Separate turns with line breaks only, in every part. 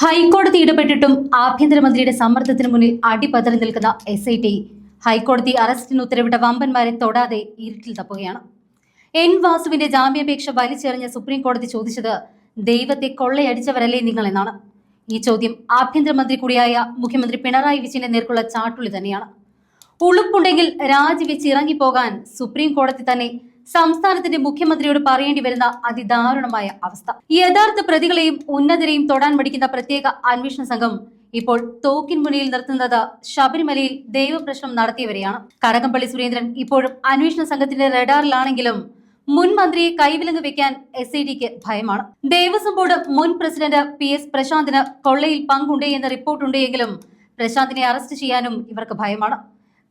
ഹൈക്കോടതി ഇടപെട്ടിട്ടും ആഭ്യന്തരമന്ത്രിയുടെ സമ്മർദ്ദത്തിന് മുന്നിൽ അടിപതറി നിൽക്കുന്ന എസ് ഐ ടി ഹൈക്കോടതി അറസ്റ്റിന് ഉത്തരവിട്ട വമ്പന്മാരെ തൊടാതെ ഇരുട്ടിൽ തപ്പുകയാണ്. എൻ വാസുവിന്റെ ജാമ്യാപേക്ഷ വലിച്ചെറിഞ്ഞ സുപ്രീം കോടതി ചോദിച്ചത് ദൈവത്തെ കൊള്ളയടിച്ചവരല്ലേ നിങ്ങൾ എന്നാണ്. ഈ ചോദ്യം ആഭ്യന്തരമന്ത്രി കൂടിയായ മുഖ്യമന്ത്രി പിണറായി വിജയന്റെ നേർക്കുള്ള ചാട്ടുളി തന്നെയാണ്. ഉളുപ്പുണ്ടെങ്കിൽ രാജിവെച്ച് ഇറങ്ങിപ്പോകാൻ സുപ്രീം കോടതി തന്നെ സംസ്ഥാനത്തിന്റെ മുഖ്യമന്ത്രിയോട് പറയേണ്ടി വരുന്ന അതിദാരുണമായ അവസ്ഥ. യഥാർത്ഥ പ്രതികളെയും ഉന്നതരെയും തൊടാൻ മടിക്കുന്ന പ്രത്യേക അന്വേഷണ സംഘം ഇപ്പോൾ തോക്കിൻ മുനയിൽ നിർത്തുന്നത് ശബരിമലയിൽ ദൈവപ്രശ്നം നടത്തിയവരെയാണ്. കടകംപള്ളി സുരേന്ദ്രൻ ഇപ്പോഴും അന്വേഷണ സംഘത്തിന്റെ റഡാറിലാണെങ്കിലും മുൻ മന്ത്രിയെ കൈവിലങ്ങ് വെക്കാൻ എസ് ഐ ഡിക്ക് ഭയമാണ്. ദേവസ്വം ബോർഡ് മുൻ പ്രസിഡന്റ് പി എസ് പ്രശാന്തിന് കൊള്ളയിൽ പങ്കുണ്ടേ എന്ന റിപ്പോർട്ടുണ്ടെങ്കിലും പ്രശാന്തിനെ അറസ്റ്റ് ചെയ്യാനും ഇവർക്ക് ഭയമാണ്.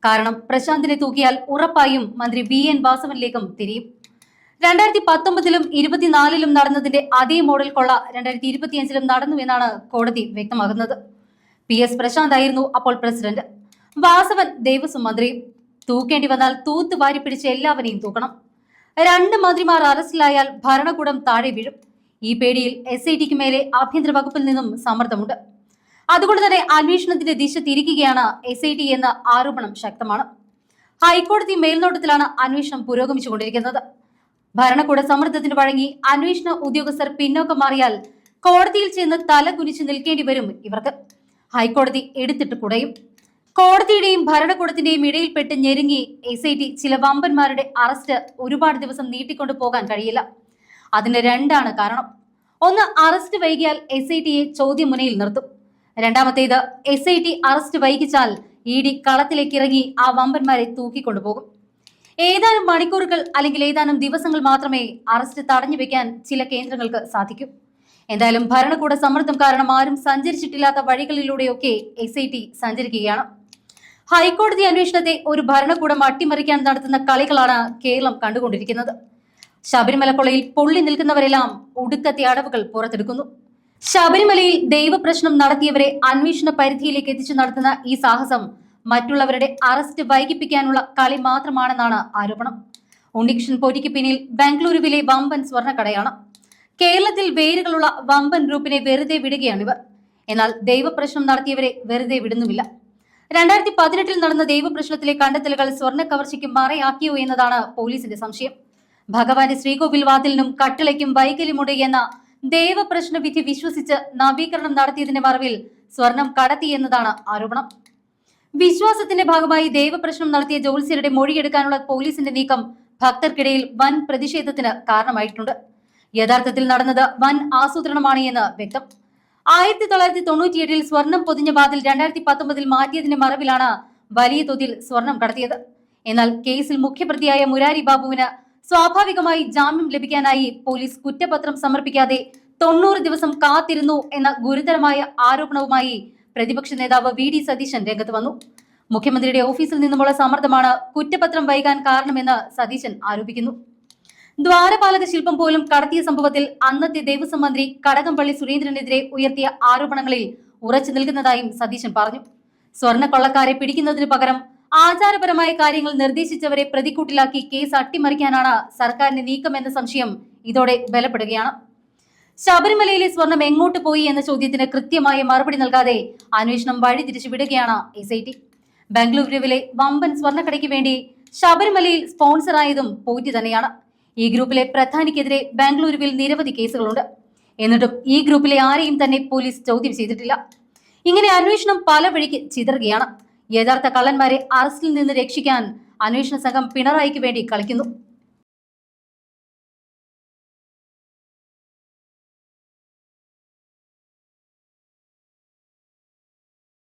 കാരണം പ്രശാന്തിനെ തൂക്കിയാൽ ഉറപ്പായും മന്ത്രി വി എൻ വാസവനിലേക്കും തിരിയും. രണ്ടായിരത്തി പത്തൊമ്പതിലും ഇരുപത്തിനാലിലും നടന്നതിന്റെ അതേ മോഡൽ കൊള്ള രണ്ടായിരത്തി ഇരുപത്തിയഞ്ചിലും നടന്നു എന്നാണ് കോടതി വ്യക്തമാകുന്നത്. പി എസ് പ്രശാന്ത് ആയിരുന്നു അപ്പോൾ പ്രസിഡന്റ്. വാസവൻ ദേവസ്വം മന്ത്രി. തൂക്കേണ്ടി വന്നാൽ തൂത്ത് വാരി പിടിച്ച് എല്ലാവരെയും തൂക്കണം. രണ്ട് മന്ത്രിമാർ അറസ്റ്റിലായാൽ ഭരണകൂടം താഴെ വീഴും. ഈ പേടിയിൽ എസ് ഐ ടിക്ക് മേലെ ആഭ്യന്തര വകുപ്പിൽ നിന്നും സമ്മർദ്ദമുണ്ട്. അതുകൊണ്ട് തന്നെ അന്വേഷണത്തിന്റെ ദിശ തിരിക്കുകയാണ് എസ് ഐ ടി എന്ന ആരോപണം ശക്തമാണ്. ഹൈക്കോടതി മേൽനോട്ടത്തിലാണ് അന്വേഷണം പുരോഗമിച്ചുകൊണ്ടിരിക്കുന്നത്. ഭരണകൂട സമ്മർദ്ദത്തിന് വഴങ്ങി അന്വേഷണ ഉദ്യോഗസ്ഥർ പിന്നോക്കം മാറിയാൽ കോടതിയിൽ ചെന്ന് തല കുനിച്ച് നിൽക്കേണ്ടി വരും ഇവർക്ക്. ഹൈക്കോടതി എടുത്തിട്ട് കുടയും. കോടതിയുടെയും ഭരണകൂടത്തിന്റെയും ഇടയിൽപ്പെട്ട് ഞെരുങ്ങി എസ് ഐ ടി ചില വമ്പന്മാരുടെ അറസ്റ്റ് ഒരുപാട് ദിവസം നീട്ടിക്കൊണ്ടു പോകാൻ കഴിയില്ല. അതിന് രണ്ടാണ് കാരണം. ഒന്ന് അറസ്റ്റ് വൈകിയാൽ എസ് ഐ ടിയെ ചോദ്യമുനയിൽ നിർത്തും. രണ്ടാമത്തേത് എസ് ഐ ടി അറസ്റ്റ് വൈകിച്ചാൽ ഇ ഡി കളത്തിലേക്ക് ഇറങ്ങി ആ വമ്പന്മാരെ തൂക്കിക്കൊണ്ടുപോകും. ഏതാനും മണിക്കൂറുകൾ അല്ലെങ്കിൽ ഏതാനും ദിവസങ്ങൾ മാത്രമേ അറസ്റ്റ് തടഞ്ഞു വെക്കാൻ ചില കേന്ദ്രങ്ങൾക്ക് സാധിക്കൂ. എന്തായാലും ഭരണകൂട സമ്മർദ്ദം കാരണം ആരും സഞ്ചരിച്ചിട്ടില്ലാത്ത വഴികളിലൂടെയൊക്കെ എസ് ഐ ടി സഞ്ചരിക്കുകയാണ്. ഹൈക്കോടതി അന്വേഷണത്തെ ഒരു ഭരണകൂടം അട്ടിമറിക്കാൻ നടത്തുന്ന കളികളാണ് കേരളം കണ്ടുകൊണ്ടിരിക്കുന്നത്. ശബരിമല കൊള്ളയിൽ പൊള്ളി നിൽക്കുന്നവരെല്ലാം ഒടുക്കത്തെ അടവുകൾ പുറത്തെടുക്കുന്നു. ശബരിമലയിൽ ദൈവപ്രശ്നം നടത്തിയവരെ അന്വേഷണ പരിധിയിലേക്ക് എത്തിച്ചു നടത്തുന്ന ഈ സാഹസം മറ്റുള്ളവരുടെ അറസ്റ്റ് വൈകിപ്പിക്കാനുള്ള കളി മാത്രമാണെന്നാണ് ആരോപണം. ഉണ്ണികൃഷ്ണൻ പൊരിക്ക് പിന്നിൽ ബംഗളൂരുവിലെ വമ്പൻ സ്വർണക്കടയാണ്. കേരളത്തിൽ വേരുകളുള്ള വമ്പൻ ഗ്രൂപ്പിനെ വെറുതെ വിടുകയാണിവർ. എന്നാൽ ദൈവപ്രശ്നം നടത്തിയവരെ വെറുതെ വിടുന്നുമില്ല. രണ്ടായിരത്തി പതിനെട്ടിൽ നടന്ന ദൈവപ്രശ്നത്തിലെ കണ്ടെത്തലുകൾ സ്വർണ കവർച്ചയ്ക്ക് മറയാക്കിയോ എന്നതാണ് പോലീസിന്റെ സംശയം. ഭഗവാന്റെ ശ്രീകോവിൽ വാതിലിനും കട്ടിളയ്ക്കും വൈകല്യമുണ്ട് എന്ന ദേവപ്രശ്ന വിധി വിശ്വസിച്ച് നവീകരണം നടത്തിയതിന്റെ മറവിൽ സ്വർണം കടത്തി എന്നതാണ് ആരോപണം. വിശ്വാസത്തിന്റെ ഭാഗമായി ദേവപ്രശ്നം നടത്തിയ ജോത്സ്യരുടെ മൊഴിയെടുക്കാനുള്ള പോലീസിന്റെ നീക്കം ഭക്തർക്കിടയിൽ വൻ പ്രതിഷേധത്തിന് കാരണമായിട്ടുണ്ട്. യഥാർത്ഥത്തിൽ നടന്നത് വൻ ആസൂത്രണമാണ് എന്ന് വ്യക്തം. ആയിരത്തി തൊള്ളായിരത്തി തൊണ്ണൂറ്റിയെട്ടിൽ സ്വർണം പൊതിഞ്ഞ വാതിൽ രണ്ടായിരത്തി പത്തൊമ്പതിൽ മാറ്റിയതിന്റെ മറവിലാണ് വലിയ തോതിൽ സ്വർണം കടത്തിയത്. എന്നാൽ കേസിൽ മുഖ്യപ്രതിയായ മുരാരി ബാബുവിന് സ്വാഭാവികമായി ജാമ്യം ലഭിക്കാനായി പോലീസ് കുറ്റപത്രം സമർപ്പിക്കാതെ തൊണ്ണൂറ് ദിവസം കാത്തിരുന്നു എന്ന ഗുരുതരമായ ആരോപണവുമായി പ്രതിപക്ഷ നേതാവ് വി ഡി സതീശൻ രംഗത്ത് വന്നു. മുഖ്യമന്ത്രിയുടെ ഓഫീസിൽ നിന്നുമുള്ള സമ്മർദ്ദമാണ് കുറ്റപത്രം വൈകാൻ കാരണമെന്ന് സതീശൻ ആരോപിക്കുന്നു. ദ്വാരപാലക ശില്പം പോലും കടത്തിയ സംഭവത്തിൽ അന്നത്തെ ദേവസ്വം മന്ത്രി കടകംപള്ളി സുരേന്ദ്രനെതിരെ ഉയർത്തിയ ആരോപണങ്ങളിൽ ഉറച്ചു നിൽക്കുന്നതായും സതീശൻ പറഞ്ഞു. സ്വർണക്കൊള്ളക്കാരെ പിടിക്കുന്നതിന് പകരം ആചാരപരമായ കാര്യങ്ങൾ നിർദ്ദേശിച്ചവരെ പ്രതിക്കൂട്ടിലാക്കി കേസ് അട്ടിമറിക്കാനാണ് സർക്കാരിന്റെ നീക്കം എന്ന സംശയം ഇതോടെ ബലപ്പെടുകയാണ്. ശബരിമലയിലെ സ്വർണം എങ്ങോട്ട് പോയി എന്ന ചോദ്യത്തിന് കൃത്യമായ മറുപടി നൽകാതെ അന്വേഷണം വഴിതിരിച്ചു വിടുകയാണ് എസ് ഐ ടി ബംഗളൂരുവിലെ വമ്പൻ സ്വർണക്കടയ്ക്ക് വേണ്ടി ശബരിമലയിൽ സ്പോൺസറായതും പോറ്റി തന്നെയാണ്. ഈ ഗ്രൂപ്പിലെ പ്രധാനിക്കെതിരെ ബാംഗ്ലൂരുവിൽ നിരവധി കേസുകളുണ്ട്. എന്നിട്ടും ഈ ഗ്രൂപ്പിലെ ആരെയും തന്നെ പോലീസ് ചോദ്യം ചെയ്തിട്ടില്ല. ഇങ്ങനെ അന്വേഷണം പല വഴിക്ക് ചിതറുകയാണ്. യഥാർത്ഥ കള്ളന്മാരെ അറസ്റ്റിൽ നിന്ന് രക്ഷിക്കാൻ അന്വേഷണ സംഘം പിണറായിക്ക് വേണ്ടി കളിക്കുന്നു.